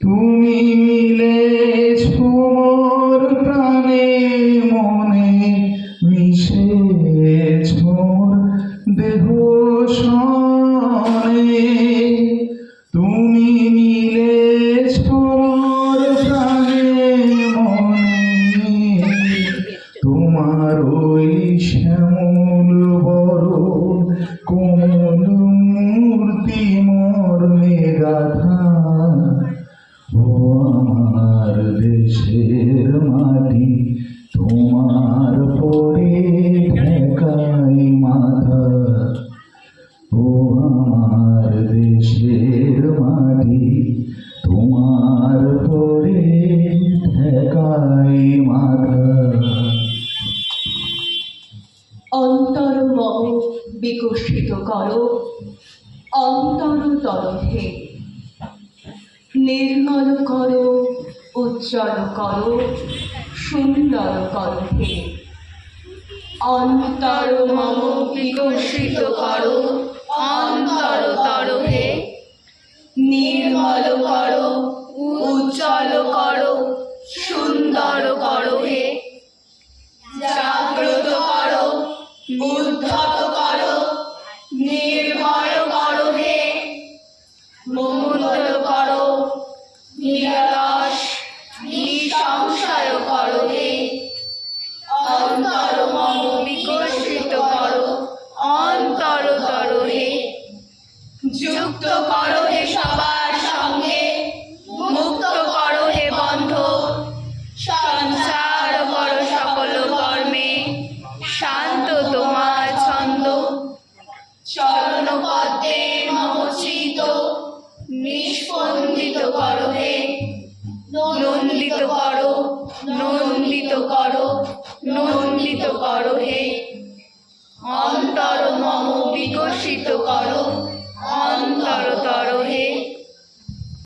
তুমি মিলে মোর প্রাণে মনে মিশে মোর দেহ তুমি মিলেছ দেশের মাটি, তোমার পরে ঠেকাই মাথা। ও আমার দেশের মাটি, তোমার পরে ঠেকাই মাথা। অন্তর মম বিকশিত করো অন্তর তরফে নির্মল করো উজ্জ্বল করো সুন্দর হে। অন্তর মম বিকশিত কর, অন্তর তরফে নির্মল করো, উজ্জ্বল করো, সুন্দর করো হে। জাগ্রত করো, উদ্ধত করো নির্ভয় যুক্ত করো হে সবার সঙ্গে। মুক্ত করো হে বন্ধ। সঞ্চার করো সকল কর্মে। শান্ত তোমার ছন্দ। চরণ পদ্মে নিষ্পন্দিত করো হে। নন্দিত করো নন্দিত করো নন্দিত করো হে। অন্তর